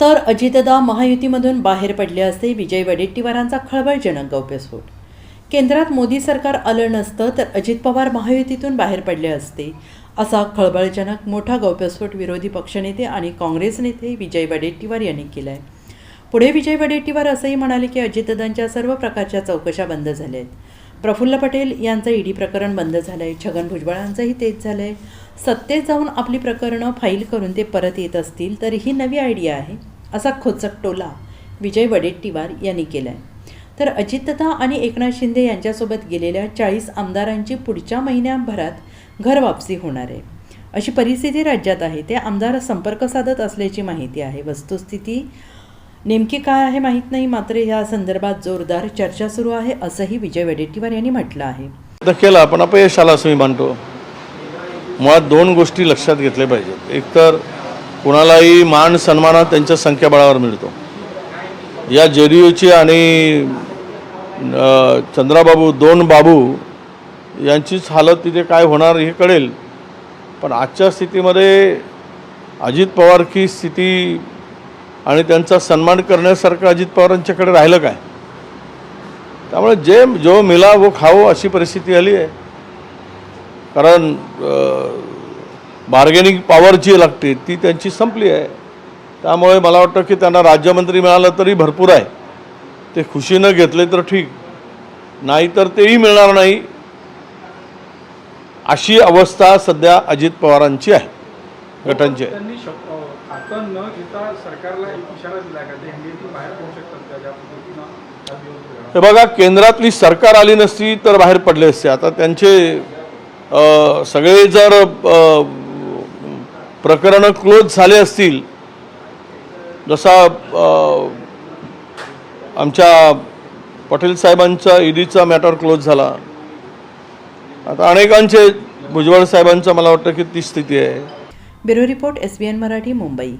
तर अजितदा महायुतीमधून बाहेर पडले असते विजय वडेट्टीवारांचा खळबळजनक गौप्यस्फोट. केंद्रात मोदी सरकार आलं नसतं तर अजित पवार महायुतीतून बाहेर पडले असते असा खळबळजनक मोठा गौप्यस्फोट विरोधी पक्षनेते आणि काँग्रेस नेते विजय वडेट्टीवार यांनी केला आहे पुढे विजय वडेट्टीवार असंही म्हणाले की अजितदांच्या सर्व प्रकारच्या चौकशा बंद झाल्या आहेत प्रफुल्ल पटेल यांचं ईडी प्रकरण बंद झालं आहे छगन भुजबळांचंही तेच झालं आहे सत्तेत जाऊन आपली प्रकरणं फाईल करून ते परत येत असतील तर ही नवी आयडिया आहे. असा खोचक टोला विजय वडेट्टीवार यांनी केला आहे तर अजितता आणि एकनाथ शिंदे यांच्यासोबत गेलेल्या चाळीस आमदारांची पुढच्या महिन्याभरात घर वापसी होणार आहे. अशी परिस्थिती राज्यात आहे. ते आमदार संपर्क साधत असल्याची माहिती आहे. वस्तुस्थिती नेमकी काय आहे माहीत नाही. मात्र या संदर्भात जोरदार चर्चा सुरू आहे असंही विजय वडेट्टीवार यांनी म्हटलं आहे. तर केला. पण अपयश आला असं मी मानतो मुळात दोन गोष्टी लक्षात घेतल्या पाहिजेत. एकतर कुणालाही मान सन्मानात त्यांच्या संख्याबळावर मिळतो. या जेडीयूची आणि चंद्राबाबू दोन बाबू यांचीच हालत तिथे काय होणार हे कळेल. पण आजच्या स्थितीमध्ये अजित पवारची स्थिती आणि त्यांचा सन्मान करण्यासारखं अजित पवारांच्याकडे राहिलं काय? त्यामुळे जे जो मिला वो खाओ अशी परिस्थिती आली आहे. कारण बार्गेनिंग पॉवर जी लागते ती त्यांची संपली आहे. त्यामुळे मला वाटतं की त्यांना राज्यमंत्री मिळालं तरी भरपूर आहे. ते खुशीनं घेतले तर ठीक. नाहीतर तेही मिळणार नाही. अशी अवस्था सध्या अजित पवारांची आहे. गटांची आहे. हा बघा केंद्रातली सरकार आली नसती तर बाहेर पडले असते. आता त्यांचे सगळे जर प्रकरणं क्लोज झाले असतील जसा आमच्या पटेल साहेबांचा ईडीचा मॅटर क्लोज झाला. आता अनेकांचे भुजबळ साहेबांचा मला वाटतं की ती स्थिती आहे. Bureau report S B N Marathi Mumbai.